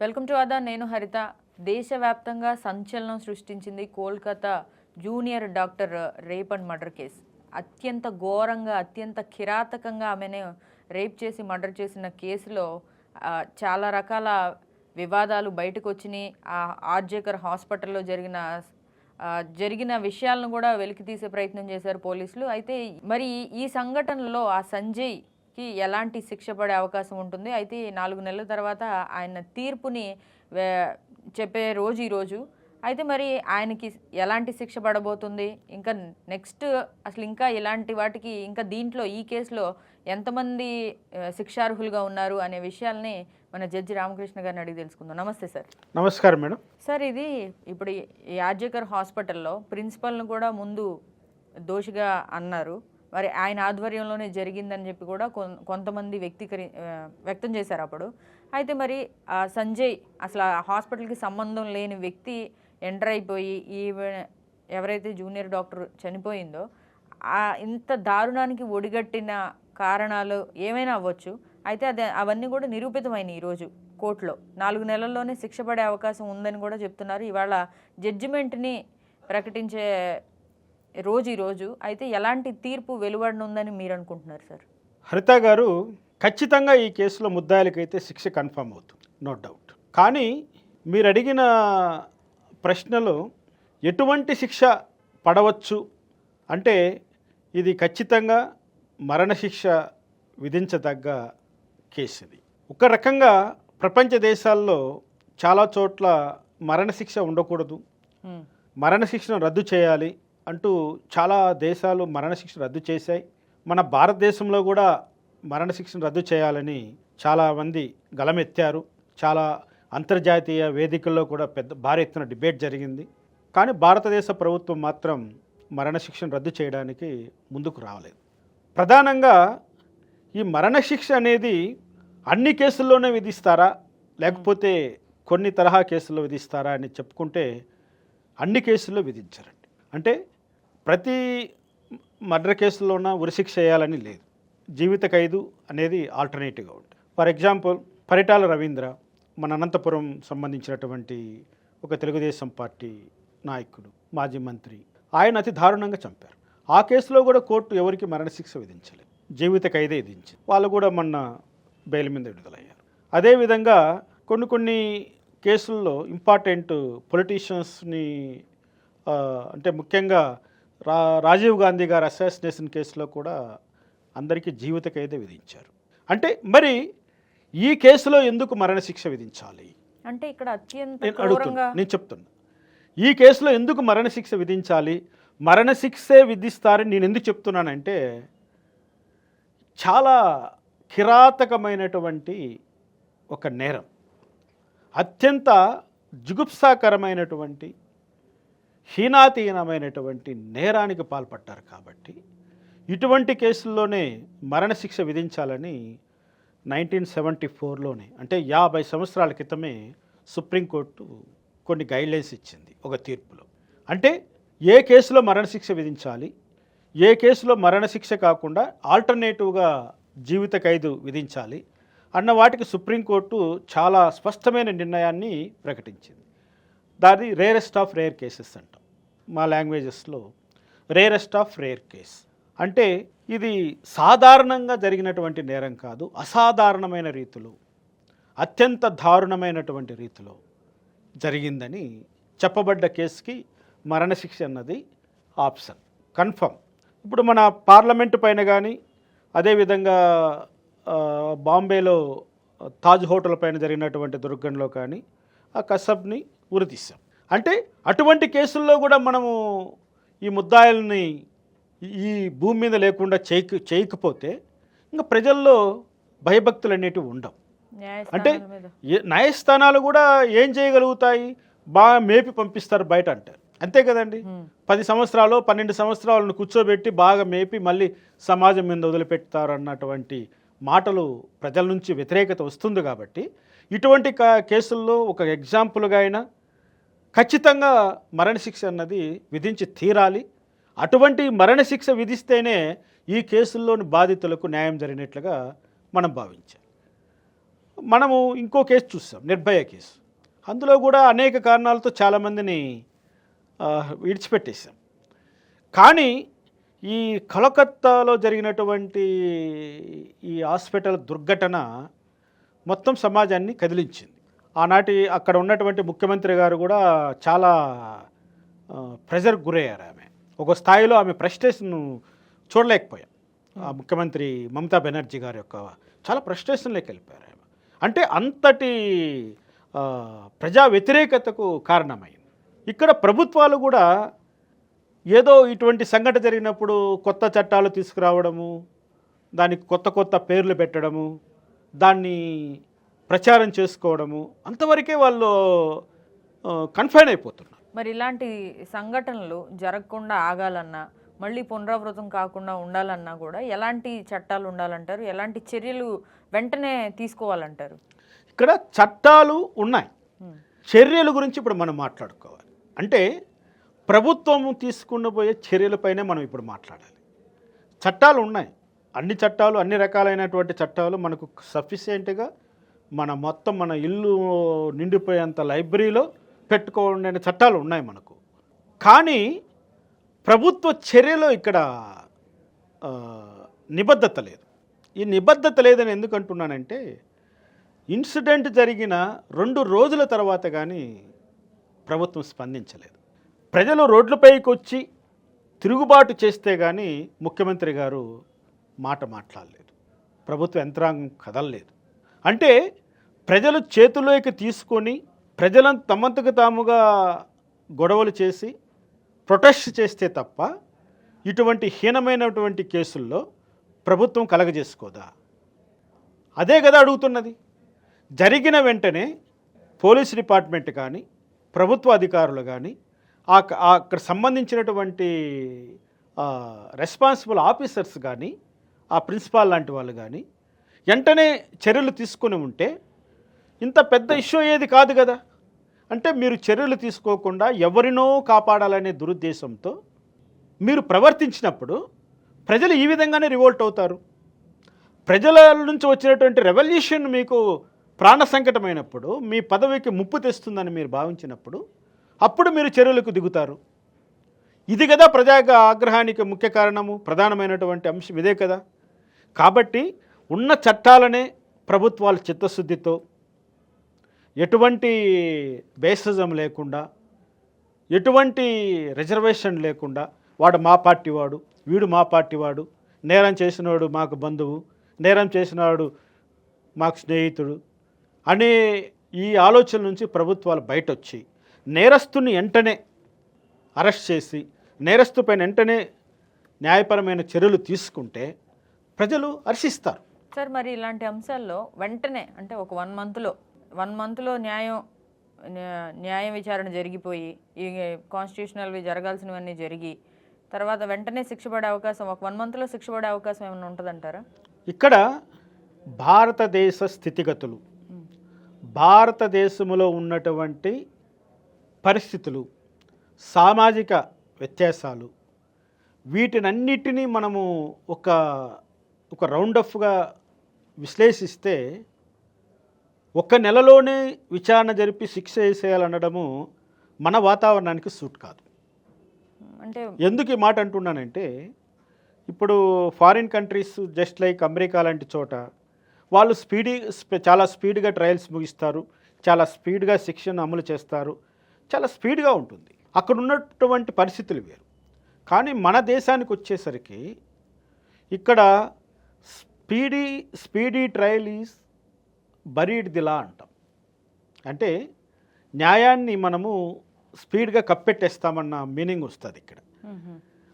Welcome to అదా నేను హరిత. దేశవ్యాప్తంగా సంచలనం సృష్టించింది Kolkata junior doctor rape and murder case. అత్యంత ఘోరంగా అత్యంత కిరాతకంగా ఆమెను రేప్ చేసి మర్డర్ చేసిన కేసులో చాలా రకాల వివాదాలు బయటకు వచ్చినాయి ఆ ఆర్జేకర్ హాస్పిటల్లో జరిగిన జరిగిన విషయాలను కూడా వెలికి తీసే ప్రయత్నం చేశారు పోలీసులు. అయితే మరి ఈ సంఘటనలో ఆ సంజయ్ సంజయ్కి ఎలాంటి శిక్ష పడే అవకాశం ఉంటుంది. అయితే ఈ నాలుగు నెలల తర్వాత ఆయన తీర్పుని చెప్పే రోజు ఈ రోజు. అయితే మరి ఆయనకి ఎలాంటి శిక్ష పడబోతుంది? ఇంకా నెక్స్ట్ అసలు ఇంకా ఇలాంటి వాటికి ఇంకా దీంట్లో ఈ కేసులో ఎంతమంది శిక్షార్హులుగా ఉన్నారు అనే విషయాల్ని మన జడ్జి రామకృష్ణ గారిని అడిగి తెలుసుకుందాం. నమస్తే సార్. నమస్కారం మేడం. సార్ ఇది ఇప్పుడు యాజకర్ హాస్పిటల్లో ప్రిన్సిపల్ను కూడా ముందు దోషిగా అన్నారు. మరి ఆయన ఆధ్వర్యంలోనే జరిగిందని చెప్పి కూడా కొంతమంది వ్యక్తీకరి వ్యక్తం చేశారు అప్పుడు. అయితే మరి ఆ సంజయ్ అసలు హాస్పిటల్కి సంబంధం లేని వ్యక్తి ఎంటర్ అయిపోయి ఈ ఎవరైతే జూనియర్ డాక్టర్ చనిపోయిందో ఇంత దారుణానికి ఒడిగట్టిన కారణాలు ఏమైనా అవ్వచ్చు? అయితే అదే అవన్నీ కూడా నిరూపితమైనవి ఈరోజు కోర్టులో. నాలుగు నెలల్లోనే శిక్ష పడే అవకాశం ఉందని కూడా చెప్తున్నారు. ఇవాళ జడ్జిమెంట్ని ప్రకటించే రోజు ఈ రోజు అయితే ఎలాంటి తీర్పు వెలువడనుందని మీరు అనుకుంటున్నారు సార్? హరిత గారు ఖచ్చితంగా ఈ కేసులో ముద్దాయిలకైతే శిక్ష కన్ఫర్మ్ అవుతుంది నో డౌట్. కానీ మీరు అడిగిన ప్రశ్నలో ఎటువంటి శిక్ష పడవచ్చు అంటే ఇది ఖచ్చితంగా మరణశిక్ష విధించదగ్గ కేసు ఇది ఒక రకంగా ప్రపంచ దేశాల్లో చాలా చోట్ల మరణశిక్ష ఉండకూడదు. మరణశిక్షను రద్దు చేయాలి. అంటూ చాలా దేశాలు మరణశిక్ష రద్దు చేశాయి. మన భారతదేశంలో కూడా మరణశిక్షను రద్దు చేయాలని చాలామంది గలమెత్తారు. చాలా అంతర్జాతీయ వేదికల్లో కూడా పెద్ద భారీ ఎత్తున డిబేట్ జరిగింది. కానీ భారతదేశ ప్రభుత్వం మాత్రం మరణశిక్షను రద్దు చేయడానికి ముందుకు రావలేదు ప్రధానంగా ఈ మరణశిక్ష అనేది అన్ని కేసుల్లోనే విధిస్తారా? లేకపోతే కొన్ని తరహా కేసుల్లో విధిస్తారా అని చెప్పుకుంటే అన్ని కేసుల్లో విధించారండి. అంటే ప్రతి మర్డర్ కేసులోన ఉరిశిక్ష చేయాలని లేదు. జీవిత ఖైదు అనేది ఆల్టర్నేటివ్గా ఉంటుంది. ఫర్ ఎగ్జాంపుల్ పరిటాల రవీంద్ర మన అనంతపురం సంబంధించినటువంటి ఒక తెలుగుదేశం పార్టీ నాయకుడు మాజీ మంత్రి. ఆయన అతి దారుణంగా చంపారు. ఆ కేసులో కూడా కోర్టు ఎవరికి మరణశిక్ష విధించలేదు. జీవిత ఖైదే విధించింది. వాళ్ళు కూడా మొన్న బెయిల్ మీద విడుదలయ్యారు. అదేవిధంగా కొన్ని కొన్ని కేసుల్లో ఇంపార్టెంట్ పొలిటీషియన్స్ని అంటే ముఖ్యంగా రా రాజీవ్ గాంధీ గారి అసాసినేషన్ కేసులో కూడా అందరికీ జీవిత ఖైదే విధించారు. అంటే మరి ఈ కేసులో ఎందుకు మరణశిక్ష విధించాలి? అంటే ఇక్కడ అత్యంత నేను అడుగుతున్నా నేను చెప్తున్నా. ఈ కేసులో ఎందుకు మరణశిక్ష విధించాలి? మరణశిక్షే విధిస్తారని నేను ఎందుకు చెప్తున్నానంటే చాలా కిరాతకమైనటువంటి ఒక నేరం అత్యంత జుగుప్సాకరమైనటువంటి హీనాతీనమైనటువంటి నేరానికి పాల్పడ్డారు కాబట్టి ఇటువంటి కేసుల్లోనే మరణశిక్ష విధించాలని నైన్టీన్ సెవెంటీ ఫోర్లోనే అంటే యాభై సంవత్సరాల క్రితమే సుప్రీంకోర్టు కొన్ని గైడ్లైన్స్ ఇచ్చింది ఒక తీర్పులో. అంటే ఏ కేసులో మరణశిక్ష విధించాలి ఏ కేసులో మరణశిక్ష కాకుండా ఆల్టర్నేటివ్గా జీవిత ఖైదు విధించాలి అన్న వాటికి సుప్రీంకోర్టు చాలా స్పష్టమైన నిర్ణయాన్ని ప్రకటించింది. దాది రేరెస్ట్ ఆఫ్ రేర్ కేసెస్ అంటాం. మా లాంగ్వేజెస్లో రేరెస్ట్ ఆఫ్ రేర్ కేస్. అంటే ఇది సాధారణంగా జరిగినటువంటి నేరం కాదు అసాధారణమైన రీతిలో అత్యంత దారుణమైనటువంటి రీతిలో జరిగిందని చెప్పబడ్డ కేసుకి మరణశిక్ష అన్నది ఆప్షన్. కన్ఫర్మ్. ఇప్పుడు మన పార్లమెంటు పైన కానీ అదేవిధంగా బాంబేలో తాజ్ హోటల్ పైన జరిగినటువంటి దుర్ఘటనలో కానీ ఆ కసబ్ని ఉరితీశాం. అంటే అటువంటి కేసుల్లో కూడా మనము ఈ ముద్దాయిల్ని ఈ భూమి మీద లేకుండా చేయక చేయకపోతే ఇంకా ప్రజల్లో భయభక్తులు అనేటివి ఉండవు అంటే న్యాయస్థానాల కూడా ఏం చేయగలుగుతాయి? బాగా మేపి పంపిస్తారు బయట అంటారు. అంతే కదండి. పది సంవత్సరాలు పన్నెండు సంవత్సరాలను కూర్చోబెట్టి బాగా మేపి మళ్ళీ సమాజం మీద వదిలిపెడతారు అన్నటువంటి మాటలు ప్రజల నుంచి వ్యతిరేకత వస్తుంది కాబట్టి ఇటువంటి కా- కేసుల్లో ఒక ఎగ్జాంపుల్గా అయినా ఖచ్చితంగా మరణశిక్ష అన్నది విధించి తీరాలి. అటువంటి మరణశిక్ష విధిస్తేనే ఈ కేసుల్లోని బాధితులకు న్యాయం జరిగినట్లుగా మనం భావించాలి. మనము ఇంకో కేసు చూసాం నిర్భయ కేసు. అందులో కూడా అనేక కారణాలతో చాలామందిని విడిచిపెట్టేశాం. కానీ ఈ కలకత్తాలో జరిగినటువంటి ఈ హాస్పిటల్ దుర్ఘటన మొత్తం సమాజాన్ని కదిలించింది. ఆనాటి అక్కడ ఉన్నటువంటి ముఖ్యమంత్రి గారు కూడా చాలా ప్రెజర్ గురయ్యారు ఆమె. ఒక స్థాయిలో ఆమె ఫ్రస్ట్రేషన్ చూడలేకపోయాం ఆ ముఖ్యమంత్రి మమతా బెనర్జీ గారి యొక్క చాలా ఫ్రస్ట్రేషన్లోకి వెళ్ళిపోయారు ఆమె. అంటే అంతటి ప్రజా వ్యతిరేకతకు కారణమైంది. ఇక్కడ ప్రభుత్వాలు కూడా ఏదో ఇటువంటి సంఘటన జరిగినప్పుడు కొత్త చట్టాలు తీసుకురావడము దానికి కొత్త కొత్త పేర్లు పెట్టడము దాన్ని ప్రచారం చేసుకోవడము అంతవరకే వాళ్ళు కన్ఫైన్ అయిపోతున్నారు. మరి ఇలాంటి సంఘటనలు జరగకుండా ఆగాలన్నా మళ్ళీ పునరావృతం కాకుండా ఉండాలన్నా కూడా ఎలాంటి చట్టాలు ఉండాలంటారు? ఎలాంటి చర్యలు వెంటనే తీసుకోవాలంటారు? ఇక్కడ చట్టాలు ఉన్నాయి. చర్యల గురించి ఇప్పుడు మనం మాట్లాడుకోవాలి. అంటే ప్రభుత్వం తీసుకున్న పోయే చర్యలపైనే మనం ఇప్పుడు మాట్లాడాలి. చట్టాలు ఉన్నాయి. అన్ని చట్టాలు అన్ని రకాలైనటువంటి చట్టాలు మనకు సఫిషియెంట్గా మన మొత్తం మన ఇల్లు నిండిపోయేంత లైబ్రరీలో పెట్టుకోండి చట్టాలు ఉన్నాయి మనకు. కానీ ప్రభుత్వ చర్యలో ఇక్కడ నిబద్ధత లేదు. ఈ నిబద్ధత లేదని ఎందుకు అంటున్నానంటే ఇన్సిడెంట్ జరిగిన రెండు రోజుల తర్వాత కానీ ప్రభుత్వం స్పందించలేదు. ప్రజలు రోడ్లపైకి వచ్చి తిరుగుబాటు చేస్తే కానీ ముఖ్యమంత్రి గారు మాట మాట్లాడలేదు. ప్రభుత్వ యంత్రాంగం కదలలేదు. అంటే ప్రజలు చేతుల్లోకి తీసుకొని ప్రజలను తమంతకు తాముగా గొడవలు చేసి ప్రొటెస్ట్ చేస్తే తప్ప ఇటువంటి హీనమైనటువంటి కేసుల్లో ప్రభుత్వం కలగజేసుకోదా? అదే కదా అడుగుతున్నది. జరిగిన వెంటనే పోలీస్ డిపార్ట్మెంట్ కానీ ప్రభుత్వ అధికారులు కానీ అక్కడ సంబంధించినటువంటి రెస్పాన్సిబుల్ ఆఫీసర్స్ కానీ ఆ ప్రిన్సిపాల్ లాంటి వాళ్ళు కానీ వెంటనే చర్యలు తీసుకుని ఉంటే ఇంత పెద్ద ఇష్యూ ఏది కాదు కదా. అంటే మీరు చర్యలు తీసుకోకుండా ఎవరినో కాపాడాలనే దురుద్దేశంతో మీరు ప్రవర్తించినప్పుడు ప్రజలు ఈ విధంగానే రివోల్ట్ అవుతారు. ప్రజల నుంచి వచ్చినటువంటి రెవల్యూషన్ మీకు ప్రాణ సంకటమైనప్పుడు మీ పదవికి ముప్పు తెస్తుందని మీరు భావించినప్పుడు అప్పుడు మీరు చర్యలకు దిగుతారు. ఇది కదా ప్రజా ఆగ్రహానికి ముఖ్య కారణము ప్రధానమైనటువంటి అంశం ఇదే కదా. కాబట్టి ఉన్న చట్టాలనే ప్రభుత్వాలు చిత్తశుద్ధితో ఎటువంటి బేసిజం లేకుండా ఎటువంటి రిజర్వేషన్ లేకుండా వాడు మా పార్టీ వాడు వీడు మా పార్టీ వాడు నేరం చేసినవాడు మాకు బంధువు నేరం చేసినవాడు మాకు స్నేహితుడు అనే ఈ ఆలోచన నుంచి ప్రభుత్వాలు బయట వచ్చి నేరస్తుని వెంటనే అరెస్ట్ చేసి నేరస్తు పైన వెంటనే న్యాయపరమైన చర్యలు తీసుకుంటే ప్రజలు హర్షిస్తారు. సార్ మరి ఇలాంటి అంశాల్లో వెంటనే అంటే ఒక వన్ మంత్లో వన్ మంత్లో న్యాయం న్యా- న్యాయ విచారణ జరిగిపోయి ఈ కాన్స్టిట్యూషనల్వి జరగాల్సినవన్నీ జరిగి తర్వాత వెంటనే శిక్ష పడే అవకాశం ఒక వన్ మంత్లో శిక్ష పడే అవకాశం ఏమైనా ఉంటుందంటారా? ఇక్కడ భారతదేశ స్థితిగతులు భారతదేశంలో ఉన్నటువంటి పరిస్థితులు సామాజిక వ్యత్యాసాలు వీటినన్నిటినీ మనము ఒక ఒక రౌండఫ్గా విశ్లేషిస్తే ఒక నెలలోనే విచారణ జరిపి శిక్ష వేసేయాలనడము మన వాతావరణానికి సూట్ కాదు. అంటే ఎందుకు ఈ మాట అంటున్నానంటే ఇప్పుడు foreign countries just like America లాంటి చోట వాళ్ళు స్పీడీ స్ప- చాలా స్పీడ్గా ట్రయల్స్ ముగిస్తారు చాలా స్పీడ్గా శిక్షను అమలు చేస్తారు చాలా స్పీడ్గా ఉంటుంది. అక్కడ ఉన్నటువంటి పరిస్థితులు వేరు. కానీ మన దేశానికి వచ్చేసరికి ఇక్కడ speedy speedy trial is buried the law అంటాం. అంటే న్యాయాన్ని మనము స్పీడ్గా కప్పెట్టేస్తామన్న మీనింగ్ వస్తుంది ఇక్కడ.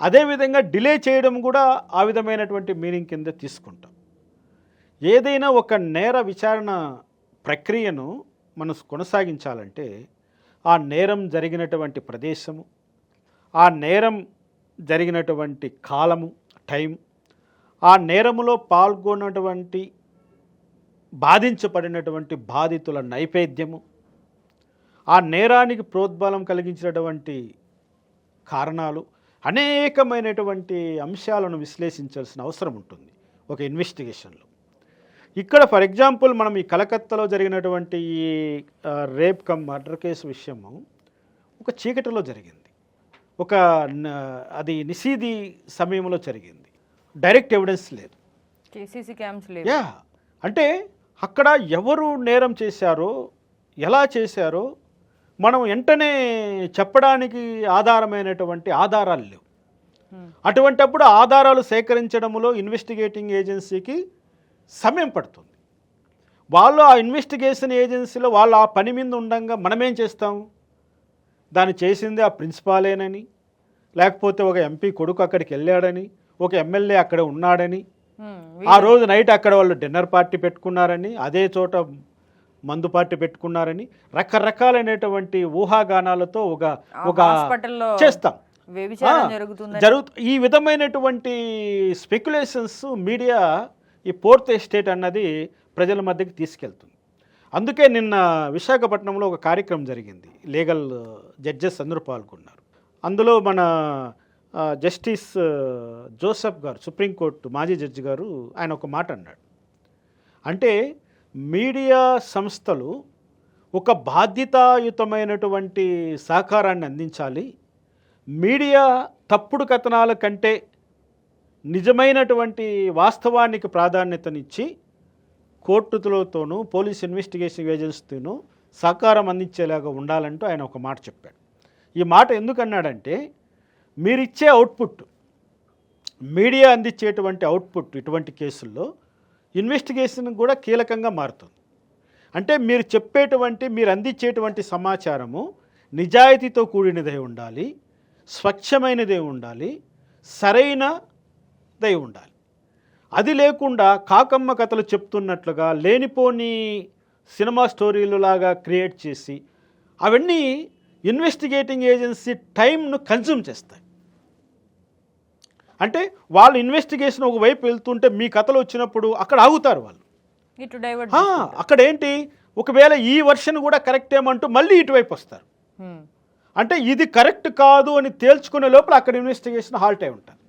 అదేవిధంగా డిలే చేయడం కూడా ఆ విధమైనటువంటి మీనింగ్ కింద తీసుకుంటాం. ఏదైనా ఒక నేర విచారణ ప్రక్రియను మనం కొనసాగించాలంటే ఆ నేరం జరిగినటువంటి ప్రదేశము ఆ నేరం జరిగినటువంటి కాలము టైం ఆ నేరములో పాల్గొన్నటువంటి బాధించబడినటువంటి బాధితుల నైవేద్యము ఆ నేరానికి ప్రోద్బలం కలిగించినటువంటి కారణాలు అనేకమైనటువంటి అంశాలను విశ్లేషించాల్సిన అవసరం ఉంటుంది ఒక ఇన్వెస్టిగేషన్లో. ఇక్కడ ఫర్ ఎగ్జాంపుల్ మనం ఈ కలకత్తాలో జరిగినటువంటి ఈ రేప్ కమ్ మర్డర్ కేసు విషయము ఒక చీకటిలో జరిగింది. ఒక అది నిషీది సమయంలో జరిగింది. డైరెక్ట్ ఎవిడెన్స్ లేదు. కేసీసీ క్యాంప్స్ లేవు. యా అంటే అక్కడ ఎవరు నేరం చేశారో ఎలా చేశారో మనం వెంటనే చెప్పడానికి ఆధారమైనటువంటి ఆధారాలు లేవు. అటువంటప్పుడు ఆధారాలు సేకరించడంలో ఇన్వెస్టిగేటింగ్ ఏజెన్సీకి సమయం పడుతుంది. వాళ్ళు ఆ ఇన్వెస్టిగేషన్ ఏజెన్సీలో వాళ్ళు ఆ పని మీద ఉండంగా మనమేం చేస్తాం? దాన్ని చేసింది ఆ ప్రిన్సిపాలేనని లేకపోతే ఒక ఎంపీ కొడుకు అక్కడికి వెళ్ళాడని ఒక ఎమ్మెల్యే అక్కడ ఉన్నాడని. ఆ రోజు నైట్ అక్కడ వాళ్ళు డిన్నర్ పార్టీ పెట్టుకున్నారని అదే చోట మందు పార్టీ పెట్టుకున్నారని రకరకాలైనటువంటి ఊహాగానాలతో ఒక ఒక చేస్తాం. వ్యభిచారం ఆ, జరుగుతుందని. జరుగు ఈ విధమైనటువంటి స్పెక్యులేషన్స్ మీడియా ఈ ఫోర్త్ ఎస్టేట్ అన్నది ప్రజల మధ్యకి తీసుకెళ్తుంది. అందుకే నిన్న విశాఖపట్నంలో ఒక కార్యక్రమం జరిగింది. లీగల్ జడ్జెస్ అందరూ పాల్గొన్నారు. అందులో మన జస్టిస్ జోసెఫ్ గారు సుప్రీంకోర్టు మాజీ జడ్జి గారు ఆయన ఒక మాట అన్నాడు. అంటే మీడియా సంస్థలు ఒక బాధ్యతాయుతమైనటువంటి సహకారాన్ని అందించాలి. మీడియా తప్పుడు కథనాల కంటే నిజమైనటువంటి వాస్తవానికి ప్రాధాన్యతనిచ్చి కోర్టులతోనూ పోలీస్ ఇన్వెస్టిగేషన్ ఏజెన్సీతోనూ సహకారం అందించేలాగా ఉండాలంటూ ఆయన ఒక మాట చెప్పాడు. ఈ మాట ఎందుకన్నాడంటే మీరిచ్చే అవుట్పుట్ మీడియా అందించేటువంటి అవుట్పుట్ ఇటువంటి కేసుల్లో ఇన్వెస్టిగేషన్ కూడా కీలకంగా మారుతుంది. అంటే మీరు చెప్పేటువంటి మీరు అందించేటువంటి సమాచారము నిజాయితీతో కూడినదై ఉండాలి స్వచ్ఛమైనదే ఉండాలి సరైనదై ఉండాలి. అది లేకుండా కాకమ్మ కథలు చెప్తున్నట్లుగా లేనిపోని సినిమా స్టోరీలు లాగా క్రియేట్ చేసి అవన్నీ ఇన్వెస్టిగేటింగ్ ఏజెన్సీ టైంను కన్జ్యూమ్ చేస్తాయి. అంటే వాళ్ళు ఇన్వెస్టిగేషన్ ఒకవైపు వెళ్తుంటే మీ కథలు వచ్చినప్పుడు అక్కడ ఆగుతారు వాళ్ళు. ఇటు డైవర్ట్ ఆ, అక్కడ ఏంటి ఒకవేళ ఈ వర్షన్ కూడా కరెక్ట్ ఏమంటూ మళ్ళీ ఇటువైపు వస్తారు. అంటే ఇది కరెక్ట్ కాదు అని తేల్చుకునే లోపల అక్కడ ఇన్వెస్టిగేషన్ హాల్ట్ అయి ఉంటుంది.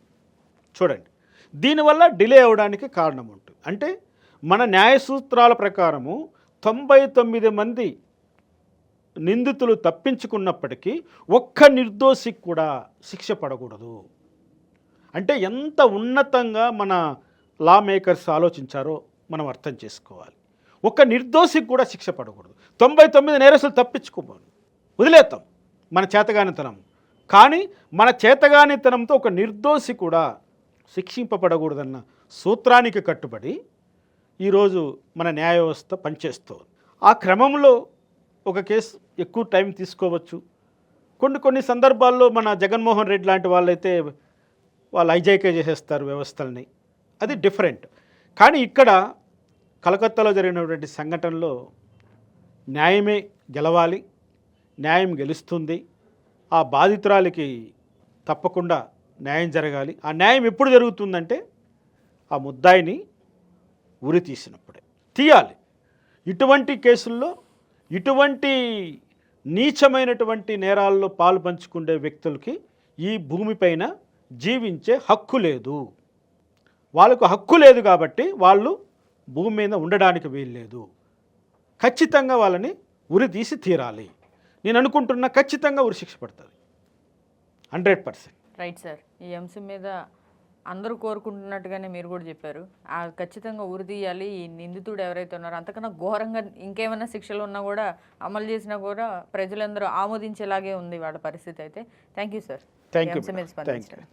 చూడండి. దీనివల్ల డిలే అవ్వడానికి కారణం ఉంటుంది అంటే మన న్యాయ సూత్రాల ప్రకారము తొంభై తొమ్మిది మంది నిందితులు తప్పించుకున్నప్పటికీ ఒక్క నిర్దోషికి కూడా శిక్ష పడకూడదు. అంటే ఎంత ఉన్నతంగా మన లా మేకర్స్ ఆలోచించారో మనం అర్థం చేసుకోవాలి. ఒక నిర్దోషికి కూడా శిక్ష పడకూడదు. తొంభై తొమ్మిది నేరస్తులు తప్పించుకోబోను వదిలేస్తాం మన చేతగానితనం. కానీ మన చేతగానితనంతో ఒక నిర్దోషి కూడా శిక్షింపబడకూడదన్న సూత్రానికి కట్టుబడి ఈరోజు మన న్యాయ వ్యవస్థ పనిచేస్తుంది. ఆ క్రమంలో ఒక కేసు ఎక్కువ టైం తీసుకోవచ్చు. కొన్ని కొన్ని సందర్భాల్లో మన జగన్మోహన్ రెడ్డి లాంటి వాళ్ళైతే వాళ్ళు ఐజైకే చేసేస్తారు వ్యవస్థల్ని. అది డిఫరెంట్. కానీ ఇక్కడ కలకత్తాలో జరిగినటువంటి సంఘటనలో న్యాయమే గెలవాలి న్యాయం గెలుస్తుంది. ఆ బాధితురాలికి తప్పకుండా న్యాయం జరగాలి. ఆ న్యాయం ఎప్పుడు జరుగుతుందంటే ఆ ముద్దాయిని ఉరి తీసినప్పుడే. తీయాలి. ఇటువంటి కేసుల్లో ఇటువంటి నీచమైనటువంటి నేరాల్లో పాలు పంచుకునే వ్యక్తులకి ఈ భూమిపైన జీవించే హక్కు లేదు. వాళ్ళకు హక్కు లేదు కాబట్టి వాళ్ళు భూమి మీద ఉండడానికి వీల్లేదు ఖచ్చితంగా వాళ్ళని ఉరి తీసి తీరాలి. నేను అనుకుంటున్నా ఖచ్చితంగా ఉరి శిక్ష పడుతుంది. Hundred percent. Right sir. ఈ అంశం మీద అందరూ కోరుకుంటున్నట్టుగానే మీరు కూడా చెప్పారు. ఆ ఖచ్చితంగా ఉరి తీయాలి. ఈ నిందితుడు ఎవరైతే ఉన్నారో అంతకన్నా ఘోరంగా ఇంకేమైనా శిక్షలు ఉన్నా కూడా అమలు చేసినా కూడా ప్రజలందరూ ఆమోదించేలాగే ఉంది వాళ్ళ పరిస్థితి అయితే. Thank you sir thank you